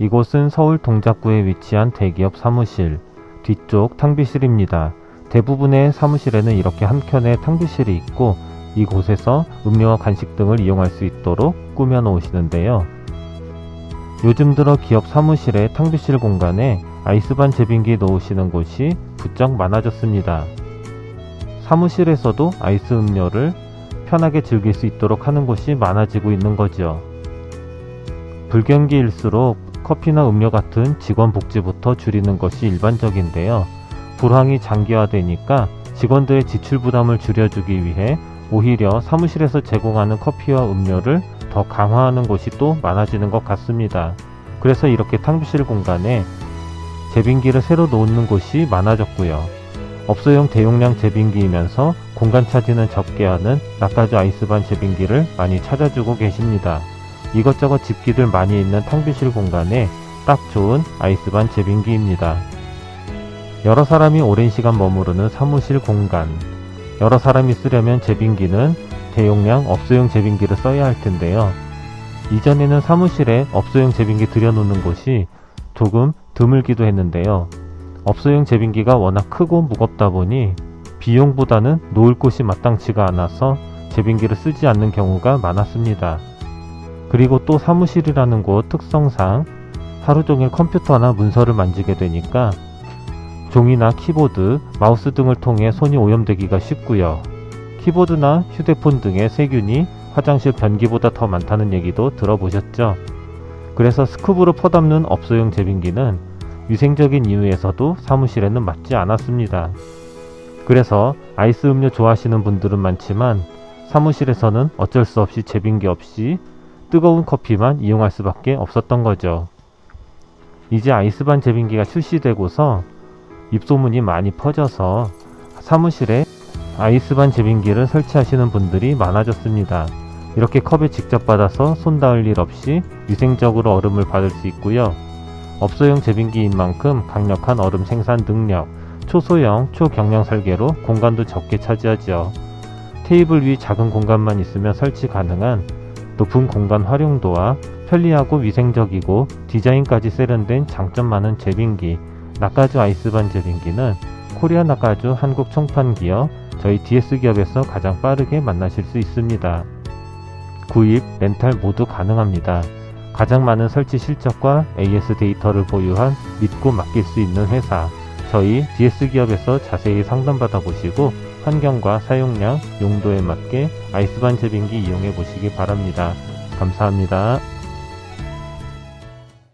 이곳은 서울 동작구에 위치한 대기업 사무실, 뒤쪽 탕비실입니다. 대부분의 사무실에는 이렇게 한켠에 탕비실이 있고 이곳에서 음료와 간식 등을 이용할 수 있도록 꾸며 놓으시는데요. 요즘 들어 기업 사무실의 탕비실 공간에 아이스반 제빙기 놓으시는 곳이 부쩍 많아졌습니다. 사무실에서도 아이스 음료를 편하게 즐길 수 있도록 하는 곳이 많아지고 있는 거죠. 불경기일수록 커피나 음료 같은 직원 복지부터 줄이는 것이 일반적인데요. 불황이 장기화되니까 직원들의 지출 부담을 줄여주기 위해 오히려 사무실에서 제공하는 커피와 음료를 더 강화하는 곳이 또 많아지는 것 같습니다. 그래서 이렇게 탕비실 공간에 제빙기를 새로 놓는 곳이 많아졌고요. 업소용 대용량 제빙기이면서 공간 차지는 적게 하는 낙가주 아이스반 제빙기를 많이 찾아주고 계십니다. 이것저것 집기들 많이 있는 탕비실 공간에 딱 좋은 아이스반 제빙기입니다. 여러 사람이 오랜 시간 머무르는 사무실 공간. 여러 사람이 쓰려면 제빙기는 대용량 업소용 제빙기를 써야 할 텐데요. 이전에는 사무실에 업소용 제빙기 들여놓는 곳이 조금 드물기도 했는데요. 업소용 제빙기가 워낙 크고 무겁다 보니 비용보다는 놓을 곳이 마땅치가 않아서 제빙기를 쓰지 않는 경우가 많았습니다. 그리고 또 사무실이라는 곳 특성상 하루 종일 컴퓨터나 문서를 만지게 되니까 종이나 키보드, 마우스 등을 통해 손이 오염되기가 쉽고요. 키보드나 휴대폰 등의 세균이 화장실 변기보다 더 많다는 얘기도 들어보셨죠? 그래서 스쿠브로 퍼담는 업소용 제빙기는 위생적인 이유에서도 사무실에는 맞지 않았습니다. 그래서 아이스 음료 좋아하시는 분들은 많지만 사무실에서는 어쩔 수 없이 제빙기 없이 뜨거운 커피만 이용할 수밖에 없었던 거죠. 이제 아이스반 제빙기가 출시되고서 입소문이 많이 퍼져서 사무실에 아이스반 제빙기를 설치하시는 분들이 많아졌습니다. 이렇게 컵에 직접 받아서 손 닿을 일 없이 위생적으로 얼음을 받을 수 있고요. 업소용 제빙기인 만큼 강력한 얼음 생산 능력, 초소형, 초경량 설계로 공간도 적게 차지하죠. 테이블 위 작은 공간만 있으면 설치 가능한 높은 공간 활용도와 편리하고 위생적이고 디자인까지 세련된 장점 많은 제빙기, 낙가주 아이스반 제빙기는 코리아 낙가주 한국 총판 기업 저희 DS 기업에서 가장 빠르게 만나실 수 있습니다. 구입, 렌탈 모두 가능합니다. 가장 많은 설치 실적과 AS 데이터를 보유한 믿고 맡길 수 있는 회사 저희 DS 기업에서 자세히 상담받아 보시고 환경과 사용량, 용도에 맞게 아이스반 제빙기 이용해 보시기 바랍니다. 감사합니다.